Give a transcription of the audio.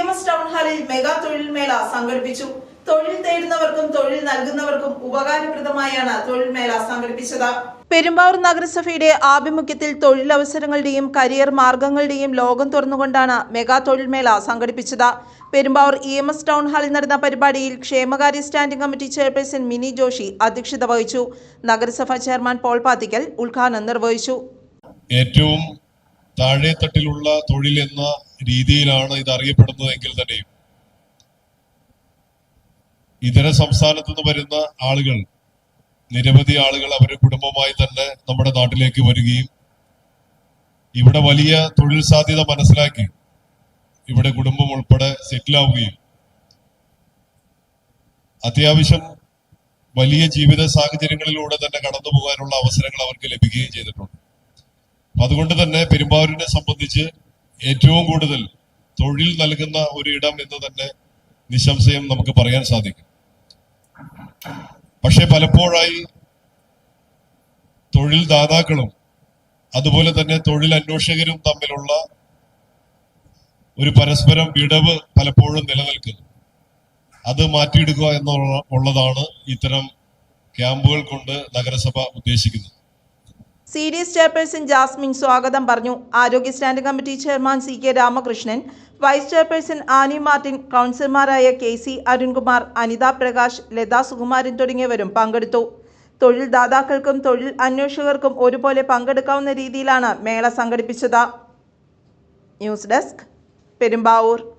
M S town ഹാളിൽ mega തൊഴിൽമേള സംഘടിപ്പിച്ചു. തൊഴിൽ തേടുന്നവർക്കും തൊഴിൽ നൽകുന്നവർക്കും ഉപകാരപ്രദമായാണ് തൊഴിൽമേള സംഘടിപ്പിച്ചത്. പെരുമ്പാവൂർ നഗരസഭയുടെ ആഭിമുഖ്യത്തിൽ തൊഴിലവസരങ്ങളുടെയും കരിയർ മാർഗങ്ങളുടെയും ലോകം തുറന്നുകൊണ്ടാണ് മെഗാ തൊഴിൽമേള സംഘടിപ്പിച്ചത്. Perumbavoor E M S town ഹാളിൽ നടന്ന പരിപാടിയിൽ ക്ഷേമകാര്യ standing committee chairperson Mini Joshi അധ്യക്ഷത വഹിച്ചു. നഗരസഭാ ചെയർമാൻ പോൾ പാത്തിക്കൽ ഉദ്ഘാടനം നിർവഹിച്ചു. ഏറ്റവും താഴെത്തട്ടിലുള്ള തൊഴിൽ എന്ന രീതിയിലാണ് ഇത് അറിയപ്പെടുന്നതെങ്കിൽ തന്നെയും ഇതര സംസ്ഥാനത്തു നിന്ന് വരുന്ന ആളുകൾ നിരവധി ആളുകൾ അവരുടെ കുടുംബമായി തന്നെ നമ്മുടെ നാട്ടിലേക്ക് വരികയും ഇവിടെ വലിയ തൊഴിൽ സാധ്യത മനസ്സിലാക്കി ഇവിടെ കുടുംബം ഉൾപ്പെടെ സെറ്റിൽ ആവുകയും അത്യാവശ്യം വലിയ ജീവിത സാഹചര്യങ്ങളിലൂടെ തന്നെ കടന്നു പോകാനുള്ള അവസരങ്ങൾ അവർക്ക് ലഭിക്കുകയും ചെയ്തിട്ടുണ്ട്. അതുകൊണ്ട് തന്നെ പെരുമ്പാവൂരിനെ സംബന്ധിച്ച് ഏറ്റവും കൂടുതൽ തൊഴിൽ നൽകുന്ന ഒരു ഇടം എന്ന് തന്നെ നിശംസയം നമുക്ക് പറയാൻ സാധിക്കും. പക്ഷെ പലപ്പോഴായി തൊഴിൽ ദാതാക്കളും അതുപോലെ തന്നെ തൊഴിൽ അന്വേഷകരും തമ്മിലുള്ള ഒരു പരസ്പരം വിടവ് പലപ്പോഴും നിലനിൽക്കുന്നു. അത് മാറ്റിയെടുക്കുക എന്നുള്ള ഉള്ളതാണ് ഇത്തരം ക്യാമ്പുകൾ കൊണ്ട് നഗരസഭ ഉദ്ദേശിക്കുന്നത്. C D S chairperson Jasmine സ്വാഗതം പറഞ്ഞു. ആരോഗ്യ standing committee chairman C K Ramakrishnan vice chairperson Annie Martin കൗൺസിലർമാരായ കെ സി അരുൺകുമാർ അനിത പ്രകാശ് ലത സുകുമാരൻ തുടങ്ങിയവരും പങ്കെടുത്തു. തൊഴിൽ ദാതാക്കൾക്കും തൊഴിൽ അന്വേഷകർക്കും ഒരുപോലെ പങ്കെടുക്കാവുന്ന രീതിയിലാണ് മേള സംഘടിപ്പിച്ചത്. News desk Perumbavoor.